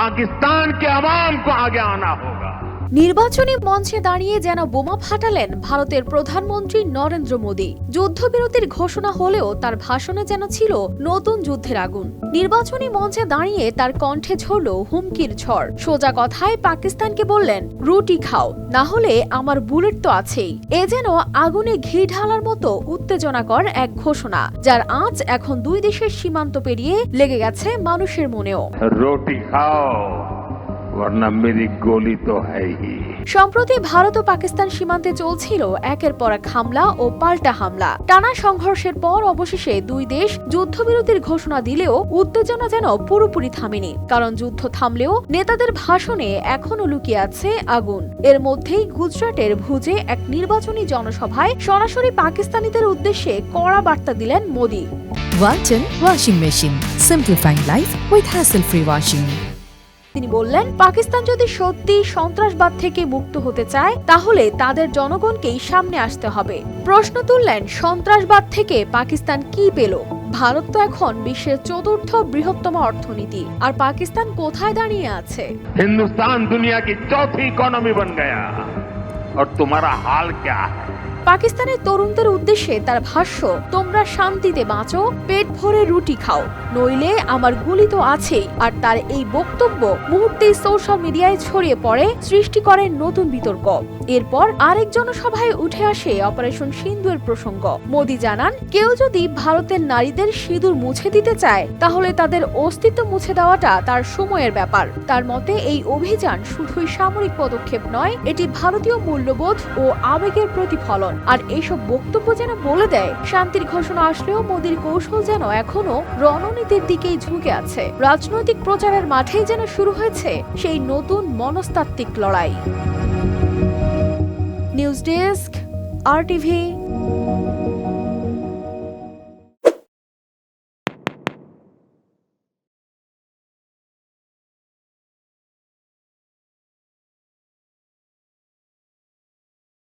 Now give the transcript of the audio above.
पाकिस्तान के अवाम को आगे आना होगा। নির্বাচনী মঞ্চে দাঁড়িয়ে যেন বোমা ফাটালেন ভারতের প্রধানমন্ত্রী নরেন্দ্র মোদী। যুদ্ধবিরতির ঘোষণা হলেও তার ভাষণে যেন ছিল নতুন যুদ্ধের আগুন। নির্বাচনী মঞ্চে দাঁড়িয়ে তার কণ্ঠে ঝরল হুমকির ঝড়। সোজা কথায় পাকিস্তানকে বললেন, রুটি খাও, না হলে আমার বুলেট তো আছেই। এ যেন আগুনে ঘি ঢালার মতো উত্তেজনাকর এক ঘোষণা, যার আঁচ এখন দুই দেশের সীমান্ত পেরিয়ে লেগে গেছে মানুষের মনেও। रोटी खाओ वरना मेरी गोली तो है ही সম্প্রতি ভারত ও পাকিস্তান সীমান্তে চলছিল একের পর এক হামলা ও পাল্টা হামলা টানা সংঘর্ষের পর অবশেষে দুই দেশ যুদ্ধবিরতির ঘোষণা দিলেও উত্তেজনা যেন পুরোপুরি থামেনি কারণ যুদ্ধ থামলেও নেতাদের ভাষণে এখনো লুকিয়ে আছে আগুন এর মধ্যেই গুজরাটের ভুজে এক নির্বাচনী জনসভায় সরাসরি পাকিস্তানিদের উদ্দেশ্যে কড়া বার্তা দিলেন Modi Walton Washing Machine. Simplifying life with hassle-free washing. তিনি বললেন পাকিস্তান যদি সত্যি সন্ত্রাসবাদ থেকে মুক্ত হতে চায় তাহলে তাদের জনগণকেই সামনে আসতে হবে প্রশ্ন তুললেন সন্ত্রাসবাদ থেকে পাকিস্তান কি পেল ভারত তো এখন বিশ্বের চতুর্থ বৃহত্তম অর্থনীতি আর পাকিস্তান কোথায় দাঁড়িয়ে আছে हिंदुस्तान दुनिया की चौथी इकोनॉमी बन गया और तुम्हारा हाल क्या है পাকিস্তানের তরুণদের উদ্দেশ্যে তার ভাষ্য, তোমরা শান্তিতে বাঁচো, পেট ভরে রুটি খাও, নইলে আমার গুলি তো আছেই। আর তার এই বক্তব্য মুহূর্তেই সোশ্যাল মিডিয়ায় ছড়িয়ে পড়ে, সৃষ্টি করে নতুন বিতর্ক। এরপর আরেক জনসভায় উঠে আসে অপারেশন সিন্ধুর প্রসঙ্গ। মোদি জানান, কেউ যদি ভারতের নারীদের সিঁদুর মুছে দিতে চায়, তাহলে তাদের অস্তিত্ব মুছে দেওয়াটা তার সময়ের ব্যাপার। তার মতে, এই অভিযান শুধুই সামরিক পদক্ষেপ নয়, এটি ভারতীয় মূল্যবোধ ও আবেগের প্রতিফলন। আর এইসব বক্তব্য যেন বলে দেয়, শান্তির ঘোষণা আসলেও মোদীর কৌশল যেন এখনও রণনীতির দিকেই ঝুঁকে আছে। রাজনৈতিক প্রচারের মাঠেই যেন শুরু হয়েছে সেই নতুন মনস্তাত্ত্বিক লড়াই। News desk, R TV.